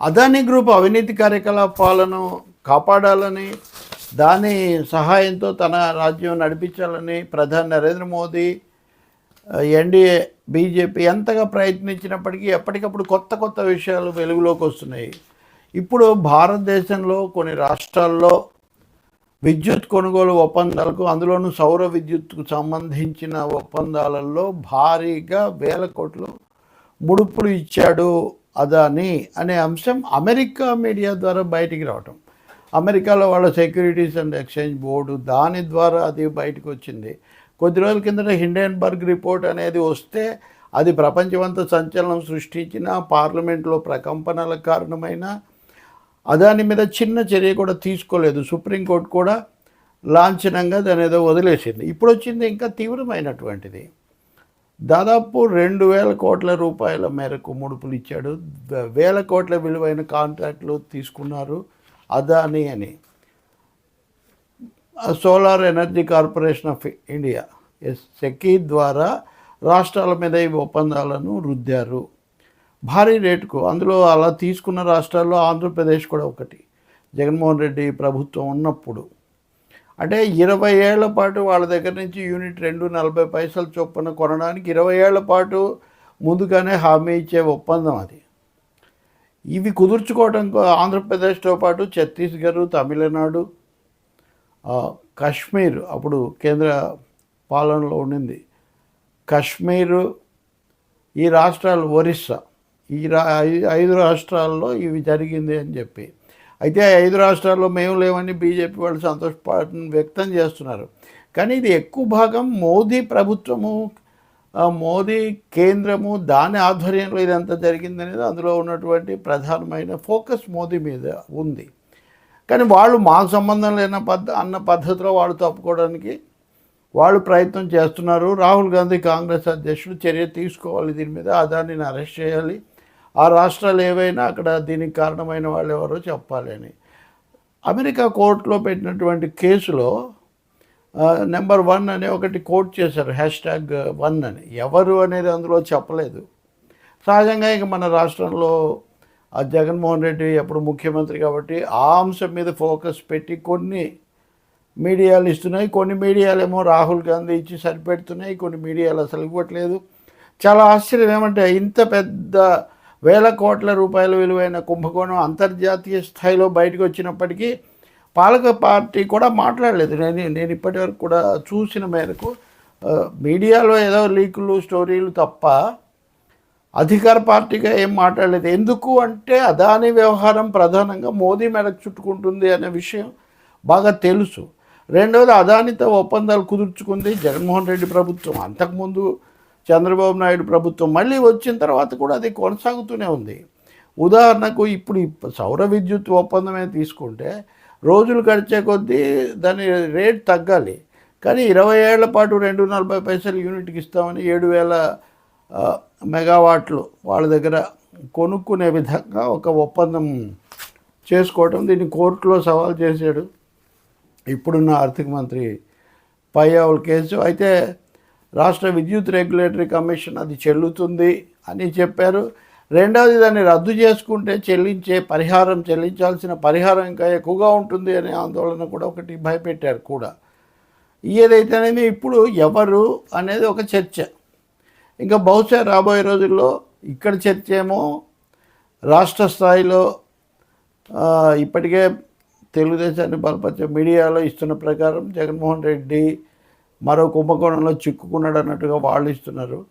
Adani group అవినీతి కార్యకలాపాలను కాపాడాలని దాని సహాయంతో తన రాజ్యం నడిపించాలని ప్రధాని నరేంద్ర మోదీ ఎన్డీఏ బీజేపీ ఎంతగా ప్రయత్నించినప్పటికీ ఎప్పటికప్పుడు కొత్త కొత్త విషయాలు వెలుగులోకి వస్తున్నాయి. ఇప్పుడు భారతదేశంలో కొన్ని రాష్ట్రాల్లో విద్యుత్ కొనుగోలు ఒప్పందాలకు అందులోనూ సౌర విద్యుత్కు సంబంధించిన ఒప్పందాలలో భారీగా వేల కోట్లు ముడుపులు ఇచ్చాడు అదాని అనే అంశం అమెరికా మీడియా ద్వారా బయటికి రావటం. అమెరికాలో వాళ్ళ సెక్యూరిటీస్ అండ్ ఎక్స్చేంజ్ బోర్డు దాని ద్వారా అది బయటకు వచ్చింది. కొద్ది రోజుల కిందట హిండెన్బర్గ్ రిపోర్ట్ అనేది వస్తే అది ప్రపంచమంతా సంచలనం సృష్టించిన పార్లమెంట్లో ప్రకంపనలకు కారణమైన అదాని మీద చిన్న చర్య కూడా తీసుకోలేదు. సుప్రీంకోర్టు కూడా లాంఛనంగా దాని ఏదో వదిలేసింది. ఇప్పుడు వచ్చింది ఇంకా తీవ్రమైనటువంటిది. దాదాపు రెండు వేల కోట్ల రూపాయల మేరకు ముడుపులు ఇచ్చాడు. వేల కోట్ల విలువైన కాంట్రాక్ట్లు తీసుకున్నారు. అదాని అని. Solar energy corporation of India S SECI ద్వారా రాష్ట్రాల మీద ఈ ఒప్పందాలను రుద్దారు. భారీ రేటుకు అందులో అలా తీసుకున్న రాష్ట్రాల్లో ఆంధ్రప్రదేశ్ కూడా ఒకటి. జగన్మోహన్ రెడ్డి ప్రభుత్వం ఉన్నప్పుడు అంటే ఇరవై ఏళ్ళ పాటు వాళ్ళ దగ్గర నుంచి యూనిట్ రెండు నలభై పైసలు చొప్పున కొనడానికి ఇరవై ఏళ్ళ పాటు ముందుగానే హామీ ఇచ్చే ఒప్పందం అది. ఇవి కుదుర్చుకోవడం కో- ఆంధ్రప్రదేశ్తో పాటు ఛత్తీస్గఢ్ తమిళనాడు కాశ్మీర్ అప్పుడు కేంద్ర పాలనలో ఉండింది. కాశ్మీరు ఈ రాష్ట్రాలు ఒరిస్సా ఈ రా ఐదు రాష్ట్రాల్లో ఇవి జరిగింది అని చెప్పి. అయితే ఐదు రాష్ట్రాల్లో మేము లేవని బీజేపీ వాళ్ళు సంతోషపాటు వ్యక్తం చేస్తున్నారు. కానీ ఇది ఎక్కువ భాగం మోదీ ప్రభుత్వము మోదీ కేంద్రము దాని ఆధ్వర్యంలో ఇదంతా జరిగిందనేది అందులో ఉన్నటువంటి ప్రధానమైన ఫోకస్ మోదీ మీద ఉంది. కానీ వాళ్ళు మాకు సంబంధం లేన పద్ధ అన్న పద్ధతిలో వాళ్ళు తప్పుకోవడానికి వాళ్ళు ప్రయత్నం చేస్తున్నారు. రాహుల్ గాంధీ కాంగ్రెస్ అధ్యక్షుడు చర్య తీసుకోవాలి దీని మీద అదానిని అరెస్ట్ చేయాలి. ఆ రాష్ట్రాలు ఏవైనా అక్కడ దీనికి కారణమైన వాళ్ళు ఎవరో చెప్పాలి అని. అమెరికా కోర్టులో పెట్టినటువంటి కేసులో నెంబర్ వన్ అనే ఒకటి కోట్ చేశారు హ్యాష్ ట్యాగ్ వన్ అని. ఎవరు అనేది అందులో చెప్పలేదు. సహజంగా ఇక మన రాష్ట్రంలో ఆ జగన్మోహన్ రెడ్డి అప్పుడు ముఖ్యమంత్రి కాబట్టి ఆ అంశం మీద ఫోకస్ పెట్టి కొన్ని మీడియాలు ఇస్తున్నాయి. కొన్ని మీడియాలు ఏమో రాహుల్ గాంధీ ఇచ్చి సరిపెడుతున్నాయి. కొన్ని మీడియాలు అసలు ఇవ్వట్లేదు. చాలా ఆశ్చర్యం ఏమంటే ఇంత పెద్ద వేల కోట్ల రూపాయల విలువైన కుంభకోణం అంతర్జాతీయ స్థాయిలో బయటకు వచ్చినప్పటికీ పాలక పార్టీ కూడా మాట్లాడలేదు. నేను నేను ఇప్పటి వరకు కూడా చూసిన మేరకు మీడియాలో ఏదో లీకులు స్టోరీలు తప్ప అధికార పార్టీగా ఏం మాట్లాడలేదు. ఎందుకు అంటే అదాని వ్యవహారం ప్రధానంగా మోదీ మెడకు చుట్టుకుంటుంది అనే విషయం బాగా తెలుసు. రెండవది అదానితో ఒప్పందాలు కుదుర్చుకుంది జగన్మోహన్ రెడ్డి ప్రభుత్వం. అంతకుముందు చంద్రబాబు నాయుడు ప్రభుత్వం మళ్ళీ వచ్చిన తర్వాత కూడా అది కొనసాగుతూనే ఉంది. ఉదాహరణకు ఇప్పుడు సౌర విద్యుత్ ఒప్పందమే తీసుకుంటే రోజులు గడిచే కొద్దీ దాని రేట్ తగ్గాలి. కానీ ఇరవై ఏళ్ళ పాటు రెండు నలభై పైసలు యూనిట్కి ఇస్తామని ఏడు వేల మెగావాట్లు వాళ్ళ దగ్గర కొనుక్కునే విధంగా ఒక ఒప్పందం చేసుకోవటం దీన్ని కోర్టులో సవాల్ చేశాడు. ఇప్పుడున్న ఆర్థిక మంత్రి పయ్యావుల కేసు అయితే రాష్ట్ర విద్యుత్ రెగ్యులేటరీ కమిషన్ అది చెల్లుతుంది అని చెప్పారు. రెండవది దాన్ని రద్దు చేసుకుంటే చెల్లించే పరిహారం చెల్లించాల్సిన పరిహారం ఇంకా ఎక్కువగా ఉంటుంది అనే ఆందోళన కూడా ఒకటి భయపెట్టారు కూడా. ఏదైతేనేమి ఇప్పుడు ఎవరు అనేది ఒక చర్చ. ఇంకా బహుశా రాబోయే రోజుల్లో ఇక్కడ చర్చ ఏమో రాష్ట్ర స్థాయిలో ఇప్పటికే తెలుగుదేశాన్ని బలపరిచే మీడియాలో ఇస్తున్న ప్రకారం జగన్మోహన్ రెడ్డి మరో కుంభకోణంలో చిక్కుకున్నాడు అన్నట్టుగా వాళ్ళు ఇస్తున్నారు.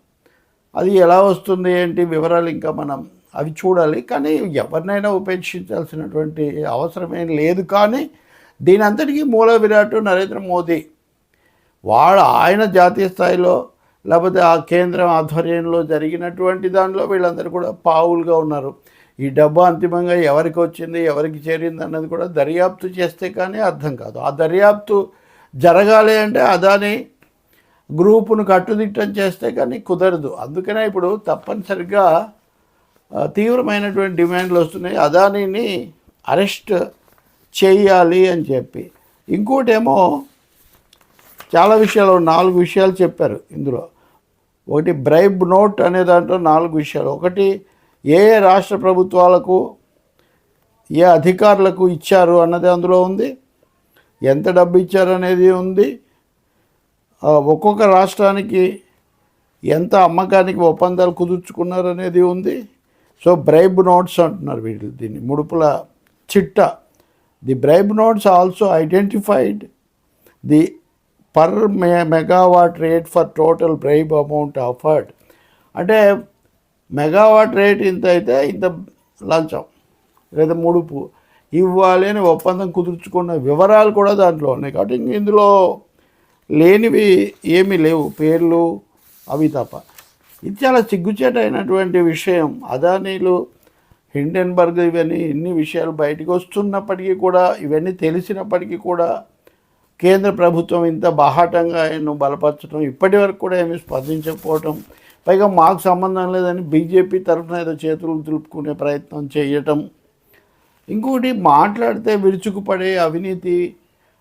అది ఎలా వస్తుంది ఏంటి వివరాలు ఇంకా మనం అవి చూడాలి. కానీ ఎవరినైనా ఉపేక్షించాల్సినటువంటి అవసరమేం లేదు. కానీ దీని అంతటికీ మూల విరాట్ నరేంద్ర మోదీ. వాళ్ళ ఆయన జాతీయ స్థాయిలో లేకపోతే ఆ కేంద్రం ఆధ్వర్యంలో జరిగినటువంటి దానిలో వీళ్ళందరూ కూడా పావులుగా ఉన్నారు. ఈ డబ్బు అంతిమంగా ఎవరికి వచ్చింది ఎవరికి చేరింది అన్నది కూడా దర్యాప్తు చేస్తే కానీ అర్థం కాదు. ఆ దర్యాప్తు జరగాలి అంటే అదాని గ్రూపును కట్టుదిట్టం చేస్తే కానీ కుదరదు. అందుకనే ఇప్పుడు తప్పనిసరిగా తీవ్రమైనటువంటి డిమాండ్లు వస్తున్నాయి. అదానిని అరెస్ట్ చేయాలి అని చెప్పి. ఇంకోటేమో చాలా విషయాలు నాలుగు విషయాలు చెప్పారు ఇందులో. ఒకటి బ్రైబ్ నోట్ అనే దాంట్లో నాలుగు విషయాలు. ఒకటి ఏ ఏ రాష్ట్ర ప్రభుత్వాలకు ఏ అధికారులకు ఇచ్చారు అన్నది అందులో ఉంది. ఎంత డబ్బు ఇచ్చారనేది ఉంది ఒక్కొక్క రాష్ట్రానికి ఎంత అమ్మకానికి ఒప్పందాలు కుదుర్చుకున్నారు అనేది ఉంది. సో బ్రైబ్ నోట్స్ అంటున్నారు వీళ్ళు దీన్ని. ముడుపుల చిట్ట. The bribe notes also identified the per మె megawatt rate for total bribe amount offered. అంటే మెగావాట్ రేట్ ఇంత అయితే ఇంత లంచం లేదా ముడుపు. ఇవ్వాలి అని ఒప్పందం కుదుర్చుకున్న వివరాలు కూడా దాంట్లో ఉన్నాయి కాబట్టి ఇందులో లేనివి ఏమీ లేవు. పేర్లు అవి తప్ప. ఇది చాలా సిగ్గుచేటైనటువంటి విషయం. అదానీలు హిండెన్బర్గ్ ఇవన్నీ ఇన్ని విషయాలు బయటకు వస్తున్నప్పటికీ కూడా ఇవన్నీ తెలిసినప్పటికీ కూడా కేంద్ర ప్రభుత్వం ఇంత బాహాటంగా ఆయన్ను బలపరచడం ఇప్పటి వరకు కూడా ఏమీ స్పందించకపోవటం పైగా మాకు సంబంధం లేదని బీజేపీ తరఫున ఏదో చేతులు దులుపుకునే ప్రయత్నం చేయటం ఇంకొకటి మాట్లాడితే విరుచుకుపడే అవినీతి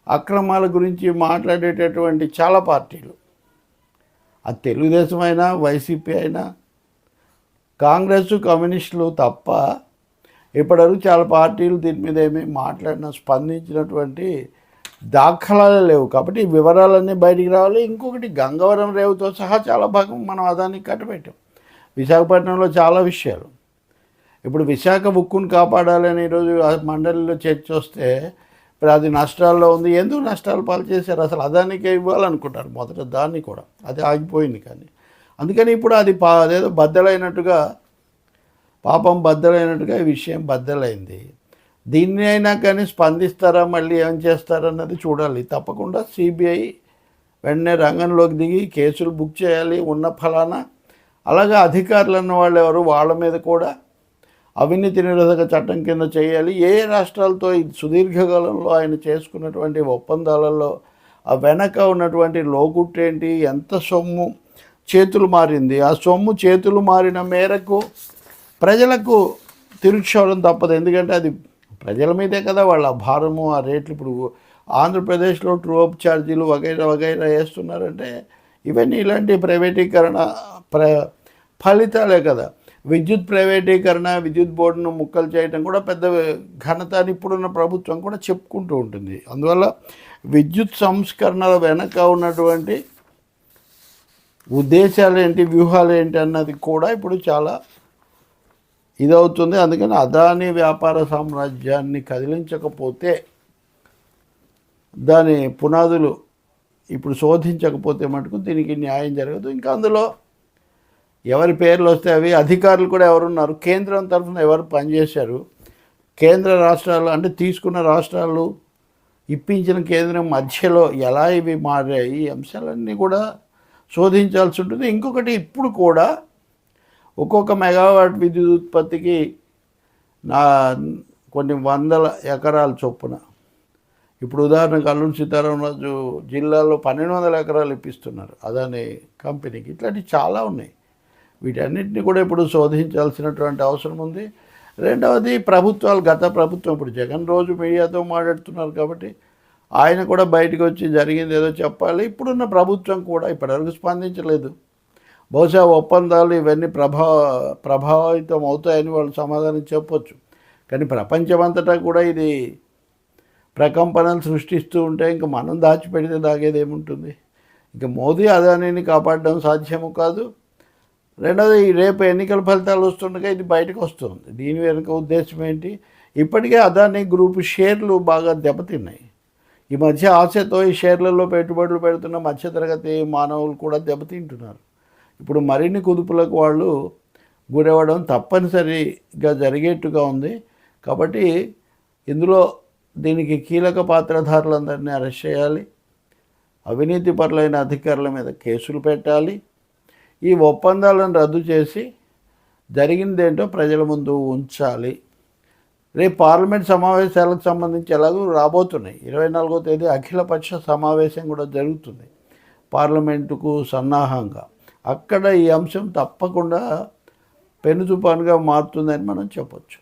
అక్రమాల గురించి మాట్లాడేటటువంటి చాలా పార్టీలు. అది తెలుగుదేశం అయినా వైసీపీ అయినా కాంగ్రెస్ కమ్యూనిస్టులు తప్ప ఇప్పటివరకు చాలా పార్టీలు దీని మీద ఏమీ మాట్లాడిన స్పందించినటువంటి దాఖలాలు లేవు. కాబట్టి వివరాలన్నీ బయటికి రావాలి. ఇంకొకటి గంగవరం రేవుతో సహా చాలా భాగం మనం అదానికి కట్టబెట్టాం. విశాఖపట్నంలో చాలా విషయాలు. ఇప్పుడు విశాఖ ఉక్కును కాపాడాలని ఈరోజు మండలిలో చర్చ వస్తే ఇప్పుడు అది నష్టాల్లో ఉంది. ఎందుకు నష్టాలు పాలు చేశారు? అసలు అదానికే ఇవ్వాలనుకుంటారు మొదట దాన్ని కూడా. అది ఆగిపోయింది కానీ. అందుకని ఇప్పుడు అది పా అదేదో బద్దలైనట్టుగా పాపం బద్దలైనట్టుగా ఈ విషయం బద్దలైంది. దీన్ని అయినా కానీ స్పందిస్తారా? మళ్ళీ ఏం చేస్తారన్నది చూడాలి. తప్పకుండా సిబిఐ వెంటనే రంగంలోకి దిగి కేసులు బుక్ చేయాలి. ఉన్న ఫలానా. అలాగే అధికారులు అన్న వాళ్ళు ఎవరు? వాళ్ళ మీద కూడా అవినీతి నిరోధక చట్టం కింద చేయాలి. ఏ రాష్ట్రాలతో సుదీర్ఘకాలంలో ఆయన చేసుకున్నటువంటి ఒప్పందాలలో ఆ వెనక ఉన్నటువంటి లోగుట్టేంటి ఎంత సొమ్ము చేతులు మారింది? ఆ సొమ్ము చేతులు మారిన మేరకు ప్రజలకు తిరుక్షవడం తప్పదు. ఎందుకంటే అది ప్రజల మీదే కదా వాళ్ళ భారము ఆ రేట్లు. ఇప్పుడు ఆంధ్రప్రదేశ్లో ట్రూఅప్ ఛార్జీలు వగైరా వగైరా వేస్తున్నారంటే ఇవన్నీ ఇలాంటి ప్రైవేటీకరణ ప్ర ఫలితాలే కదా. విద్యుత్ ప్రైవేటీకరణ విద్యుత్ బోర్డును ముక్కలు చేయడం కూడా పెద్ద ఘనత అని ఇప్పుడున్న ప్రభుత్వం కూడా చెప్పుకుంటూ ఉంటుంది. అందువల్ల విద్యుత్ సంస్కరణల వెనక ఉన్నటువంటి ఉద్దేశాలు ఏంటి వ్యూహాలు ఏంటి అన్నది కూడా ఇప్పుడు చాలా ఇదవుతుంది. అందుకని అదాని వ్యాపార సామ్రాజ్యాన్ని కదిలించకపోతే దాని పునాదులు ఇప్పుడు శోధించకపోతే మటుకు దీనికి న్యాయం జరగదు. ఇంకా అందులో ఎవరి పేర్లు వస్తే అవి అధికారులు కూడా ఎవరున్నారు? కేంద్రం తరఫున ఎవరు పనిచేశారు? కేంద్ర రాష్ట్రాలు అంటే తీసుకున్న రాష్ట్రాలు ఇప్పించిన కేంద్రం మధ్యలో ఎలా ఇవి మారాయి? ఈ అంశాలన్నీ కూడా శోధించాల్సి ఉంటుంది. ఇంకొకటి ఇప్పుడు కూడా ఒక్కొక్క మెగావాట్ విద్యుత్ ఉత్పత్తికి నా కొన్ని వందల ఎకరాల చొప్పున. ఇప్పుడు ఉదాహరణకు అల్లుడు సీతారామరాజు జిల్లాలో పన్నెండు వందల ఎకరాలు ఇప్పిస్తున్నారు అదాని కంపెనీకి. ఇట్లాంటివి చాలా ఉన్నాయి. వీటన్నిటిని కూడా ఇప్పుడు శోధించాల్సినటువంటి అవసరం ఉంది. రెండవది ప్రభుత్వాలు గత ప్రభుత్వం ఇప్పుడు జగన్ రోజు మీడియాతో మాట్లాడుతున్నారు కాబట్టి ఆయన కూడా బయటకు వచ్చి జరిగింది ఏదో చెప్పాలి. ఇప్పుడున్న ప్రభుత్వం కూడా ఇప్పటివరకు స్పందించలేదు. బహుశా ఒప్పందాలు ఇవన్నీ ప్రభా ప్రభావితం అవుతాయని వాళ్ళు సమాధానం చెప్పొచ్చు. కానీ ప్రపంచమంతటా కూడా ఇది ప్రకంపనలు సృష్టిస్తూ ఉంటే ఇంక మనం దాచిపెడితే దాగేది ఏముంటుంది ఇంక మోదీ అదానిని కాపాడడం సాధ్యము కాదు. రెండవది ఈ రేపు ఎన్నికల ఫలితాలు వస్తుండగా ఇది బయటకు వస్తుంది. దీని వెనుక ఉద్దేశం ఏంటి? ఇప్పటికే అదానీ గ్రూప్ షేర్లు బాగా దెబ్బతిన్నాయి. ఈ మధ్య ఆశతో ఈ షేర్లలో పెట్టుబడులు పెడుతున్న మధ్యతరగతి మానవులు కూడా దెబ్బతింటున్నారు. ఇప్పుడు మరిన్ని కుదుపులకు వాళ్ళు గురవ్వడం తప్పనిసరిగా జరిగేట్టుగా ఉంది. కాబట్టి ఇందులో దీనికి కీలక పాత్రధారులందరినీ అరెస్ట్ చేయాలి. అవినీతి పరులైన అధికారుల మీద కేసులు పెట్టాలి. ఈ ఒప్పందాలను రద్దు చేసి జరిగిందేంటో ప్రజల ముందు ఉంచాలి. రేపు పార్లమెంట్ సమావేశాలకు సంబంధించి ఎలాగో రాబోతున్నాయి. ఇరవై నాలుగో తేదీ అఖిలపక్ష సమావేశం కూడా జరుగుతుంది. పార్లమెంటుకు సన్నాహంగా. అక్కడ ఈ అంశం తప్పకుండా పెను తుపానుగా మారుతుందని మనం చెప్పొచ్చు.